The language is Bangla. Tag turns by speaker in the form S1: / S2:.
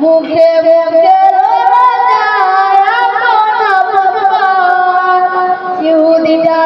S1: মুখে মুখে ইহুদিটা